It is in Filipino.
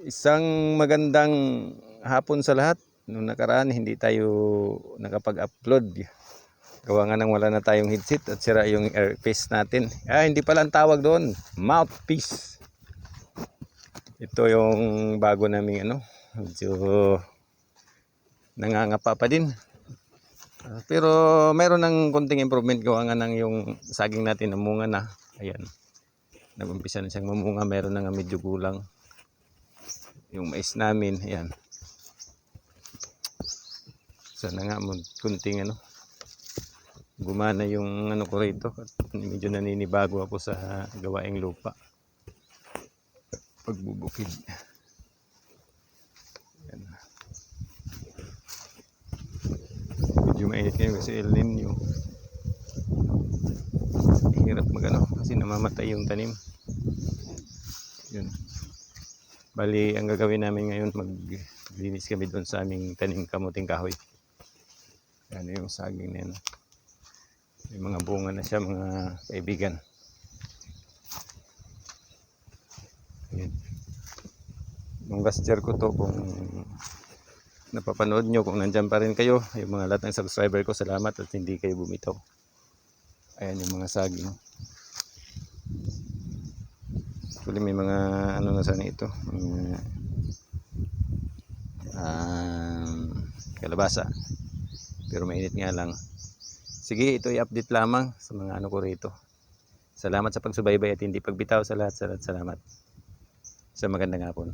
Isang magandang hapon sa lahat. Noong nakaraan hindi tayo nakapag-upload. Gawa nga nang wala na tayong headset at sira yung earpiece natin. Ah, hindi pala ang tawag doon. Mouthpiece. Ito yung bago naming ano. Medyo nangangapa pa din. Ah, pero meron ng konting improvement gawa nga nang yung saging natin namunga na. Ayan. Nag-umpisa na siyang mamunga. Meron na nga medyo gulang yung mais namin ayan. Sana nga kunting ano gumana yung ano ko rito. At medyo naninibago ako sa gawaing lupa. Pagbubukid. Ayan. medyo mainit ngayon kasi El Nino. Hirap magano kasi namamatay yung tanim. Yun Bali, ang gagawin namin ngayon, maglinis kami doon sa aming tanim kamuting kahoy. Yan yung saging na yan. May mga bunga na siya, mga kaibigan. Yan. Yung last year ko to, kung napapanood nyo, kung nandyan pa rin kayo, yung mga lahat ng subscriber ko, salamat at hindi kayo bumitaw. Ayan yung mga saging. Actually may mga ano na sana ito, mga um, kalabasa. Pero mainit nga lang. Sige, ito i-update lamang sa mga ano ko rito. Salamat sa pagsubaybay at hindi pagbitaw sa lahat. Salamat. Sa magandang hapon.